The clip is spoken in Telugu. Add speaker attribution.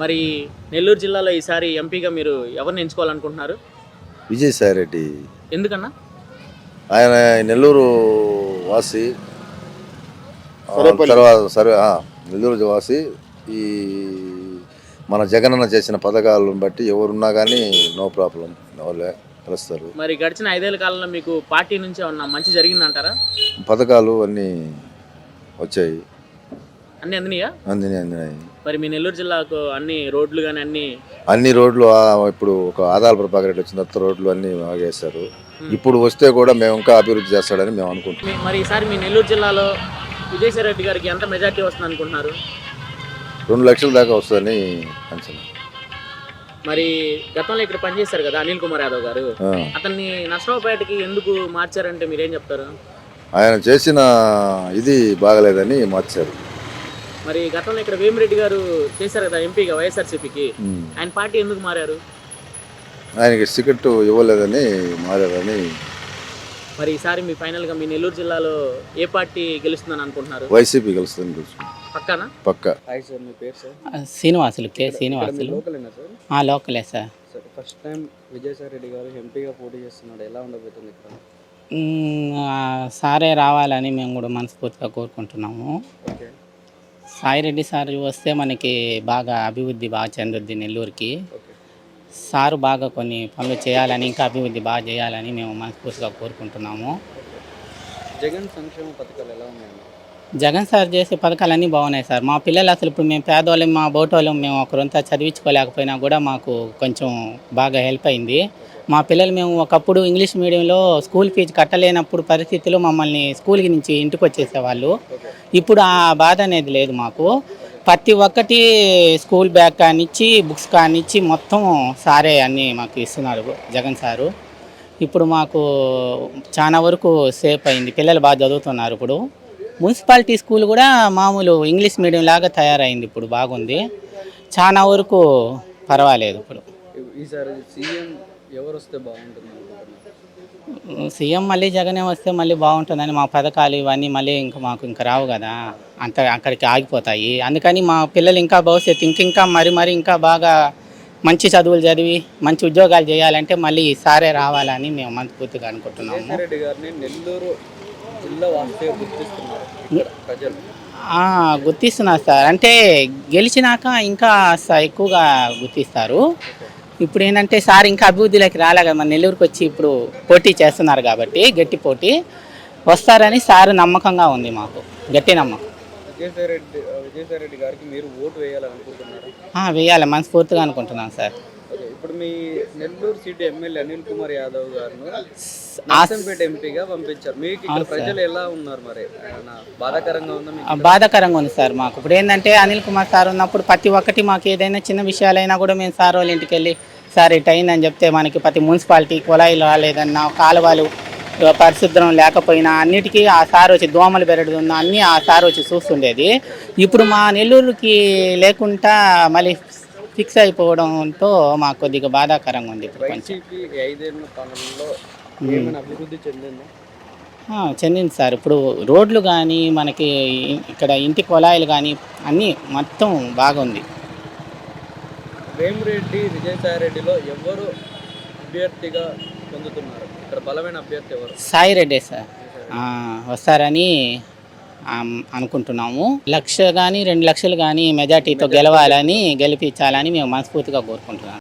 Speaker 1: మరి నెల్లూరు జిల్లాలో ఈసారి ఎంపీగా మీరు ఎవరిని ఎంచుకోవాలనుకుంటున్నారు?
Speaker 2: విజయసాయి రెడ్డి.
Speaker 1: ఎందుకన్నా?
Speaker 2: ఆయన నెల్లూరు వాసి. తర్వాత సర్వే ఆ, నెల్లూరు వాసి ఈ మన జగనన్న చేసిన పథకాలను బట్టి ఎవరున్నా కానీ నో ప్రాబ్లం వాళ్ళే కలుస్తారు.
Speaker 1: మరి గడిచిన ఐదేళ్ళ కాలంలో మీకు పార్టీ నుంచి ఏమన్నా మంచి జరిగిందంటారా?
Speaker 2: పథకాలు అన్నీ వచ్చాయి.
Speaker 1: అన్ని అందినాయా?
Speaker 2: అందినాయి అందినాయి.
Speaker 1: మరి మీ నెల్లూరు జిల్లాకు అన్ని రోడ్లు కానీ అన్ని
Speaker 2: అన్ని రోడ్లు ఇప్పుడు ఒక ఆదాల ప్రభాకర్ రెడ్డి వచ్చిన తర్వాత రోడ్లు అన్నీ ఆగేశారు. ఇప్పుడు వస్తే కూడా మేము ఇంకా అభివృద్ధి చేస్తాడని మేము అనుకుంటున్నాం.
Speaker 1: మరి ఈసారి మీ నెల్లూరు జిల్లాలో విజయసాయి రెడ్డి గారికి ఎంత మెజార్టీ వస్తుంది అనుకుంటున్నారు?
Speaker 2: రెండు లక్షల దాకా వస్తుందని అంచనా.
Speaker 1: మరి గతంలో ఇక్కడ పనిచేశారు కదా అనిల్ కుమార్ యాదవ్ గారు. అతన్ని నష్టపేటకి ఎందుకు మార్చారంటే మీరేం చెప్తారు?
Speaker 2: ఆయన చేసిన ఇది బాగలేదని మార్చారు.
Speaker 1: మరి గతంలో ఇక్కడ వేమిరెడ్డి గారు చేశారు కదా ఎంపీగా వైఎస్ఆర్సీపీకి. ఆయన పార్టీ ఎందుకు మారారు?
Speaker 2: ఆయనకి టికెట్ ఇవ్వలేదని మారారని.
Speaker 1: మరి ఈసారి మీ ఫైనల్గా మీ నెల్లూరు జిల్లాలో ఏ పార్టీ గెలుస్తుందని అనుకుంటున్నారు?
Speaker 2: వైసీపీ తెలుసుకున్నాం
Speaker 1: పక్కానా?
Speaker 2: పక్క.
Speaker 3: హాయ్ సార్ మీ పేరు సార్?
Speaker 4: ఆ, శ్రీనివాసులు కే శ్రీనివాసులు.
Speaker 3: లోకలేనా సార్?
Speaker 4: ఆ లోకలే sir.
Speaker 3: Sir first time Vijayasai Reddy garu ఎంపీగా పోటీ చేస్తున్నాడు. ఎలా ఉండబోతుంది ఇక్కడ?
Speaker 4: సారే రావాలని మేము కూడా మనస్ఫూర్తిగా కోరుకుంటున్నాము.
Speaker 3: ఓకే.
Speaker 4: సాయిరెడ్డి సార్ వస్తే మనకి బాగా అభివృద్ధి బాగా చెందుద్ది నెల్లూరుకి. సారు బాగా కొన్ని పనులు చేయాలని ఇంకా అభివృద్ధి బాగా చేయాలని మేము మనస్ఫూర్తిగా కోరుకుంటున్నాము.
Speaker 3: జగన్ సంక్షేమ పథకాలు ఎలా ఉన్నాయండి?
Speaker 4: జగన్ సార్ చేసే పథకాలన్నీ బాగున్నాయి సార్. మా పిల్లలు అసలు ఇప్పుడు మేము పేదవాళ్ళం మా బోటోళ్ళం మేము ఒకరంతా చదివించుకోలేకపోయినా కూడా మాకు కొంచెం బాగా హెల్ప్ అయింది. మా పిల్లలు మేము ఒకప్పుడు ఇంగ్లీష్ మీడియంలో స్కూల్ ఫీజు కట్టలేనప్పుడు పరిస్థితుల్లో మమ్మల్ని స్కూల్కి నుంచి ఇంటికి వచ్చేసేవాళ్ళు. ఇప్పుడు ఆ బాధ అనేది లేదు మాకు. ప్రతి ఒక్కటి స్కూల్ బ్యాగ్ కానిచ్చి బుక్స్ కానిచ్చి మొత్తం సారే అన్నీ మాకు ఇస్తున్నారు జగన్ సారు. ఇప్పుడు మాకు చాలా వరకు సేఫ్ అయింది. పిల్లలు బాగా చదువుతున్నారు ఇప్పుడు. మున్సిపాలిటీ స్కూల్ కూడా మామూలు ఇంగ్లీష్ మీడియం లాగా తయారైంది ఇప్పుడు బాగుంది. చాలా వరకు పర్వాలేదు ఇప్పుడు.
Speaker 3: సీఎం
Speaker 4: మళ్ళీ జగనే వస్తే మళ్ళీ బాగుంటుందని మా పథకాలు ఇవన్నీ మళ్ళీ ఇంకా మాకు ఇంకా రావు కదా. అంత అక్కడికి ఆగిపోతాయి. అందుకని మా పిల్లలు ఇంకా భవిష్యత్తు ఇంక ఇంకా మరి మరి ఇంకా బాగా మంచి చదువులు చదివి మంచి ఉద్యోగాలు చేయాలంటే మళ్ళీ సారే రావాలని మేము మనస్ఫూర్తిగా అనుకుంటున్నాము.
Speaker 3: గుర్తిస్తున్నారు
Speaker 4: సార్. అంటే గెలిచినాక ఇంకా స- ఎక్కువగా గుర్తిస్తారు. ఇప్పుడు ఏంటంటే సార్ ఇంకా అభివృద్ధిలోకి రాలే కదా మన నెల్లూరుకి వచ్చి ఇప్పుడు పోటీ చేస్తున్నారు కాబట్టి గట్టి పోటీ. వస్తారని సార్ నమ్మకంగా ఉంది మాకు. గట్టి నమ్మకం.
Speaker 3: విజయసాయి గారికి మీరు ఓటు
Speaker 4: వేయాలి. మనస్ఫూర్తిగా అనుకుంటున్నాను సార్.
Speaker 3: ఇప్పుడు మీ నెల్లూరు సీటు ఎమ్మెల్యే అనిల్ కుమార్ యాదవ్ గారిను
Speaker 4: ఆ-
Speaker 3: నర్సంపేట ఎంపీగా పంపించారు. మీకు ఇక్కడ ప్రజలు ఎలా ఉన్నారు మరి? బాధాకరంగా ఉందా
Speaker 4: బాధాకరంగా ఉంది సార్ మాకు. ఇప్పుడు ఏంటంటే అనిల్ కుమార్ సార్ ఉన్నప్పుడు ప్రతి ఒక్కటి మాకు ఏదైనా చిన్న విషయాలైనా కూడా మేము సార్ వాళ్ళ ఇంటికి వెళ్ళి సార్ ఇట్ అయిందని చెప్తే మనకి ప్రతి మున్సిపాలిటీ కుళాయిలు రాలేదన్నా కాలువలు ఆ, పరిశుభ్రం లేకపోయినా అన్నిటికీ ఆ సార్ వచ్చి దోమలు పెరడుతున్నా అన్నీ ఆ సార్ వచ్చి చూస్తుండేది. ఇప్పుడు మా నెల్లూరుకి లేకుండా మళ్ళీ ఫిక్స్ అయిపోవడంతో మాకు కొద్దిగా బాధాకరంగా ఉంది ఇప్పుడు కొంచెం.
Speaker 3: ఏమైనా అభివృద్ధి చెందిందా?
Speaker 4: చెందింది సార్. ఇప్పుడు రోడ్లు కానీ మనకి ఇక్కడ ఇంటి కుళాయిలు కానీ అన్నీ మొత్తం బాగుంది.
Speaker 3: వేమిరెడ్డి విజయసాయి రెడ్డిలో ఎవరు అభ్యర్థిగా పొందుతున్నారు? ఇక్కడ బలమైన అభ్యర్థి ఎవరు?
Speaker 4: సాయి రెడ్డి సార్ వస్తారని అనుకుంటున్నాము. లక్ష కానీ రెండు లక్షలు కానీ మెజార్టీతో గెలవాలని గెలిపించాలని మేము మనస్ఫూర్తిగా కోరుకుంటున్నాం